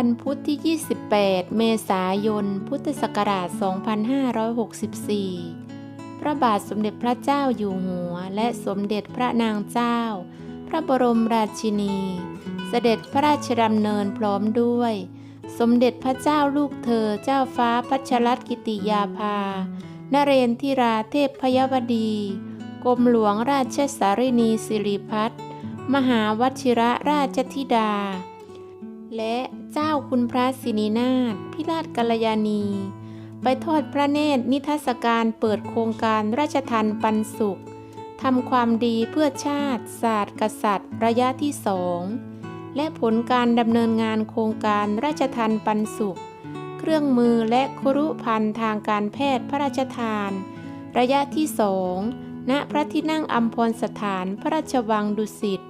ันพุที่ 28 เมษายน พุทธศักราช 2564 พระบาทสมเด็จพระเจ้าอยู่หัว และสมเด็จพระนางเจ้า พระบรมราชินี เสด็จพระราชดำเนินพร้อมด้วย สมเด็จพระเจ้าลูกเธอเจ้าฟ้าพัชรกิติยาภา นเรนทิราเทพพยวดี กรมหลวงราชสารินีสิริพัฒน์มหาวชิระราชธิดา และเจ้าคุณพระสินีนาถพิราชกัลยาณี ไปทอดพระเนตรนิทรรศการเปิดโครงการราชทันปันสุขทำความดีเพื่อชาติ ศาสตร์ กษัตริย์ ระยะที่สองและผลการดำเนินงานโครงการราชทันปันสุข เครื่องมือและครุภัณฑ์ทางการแพทย์พระราชทาน ระยะที่สองณพระที่นั่งอัมพรสถานพระราชวังดุสิต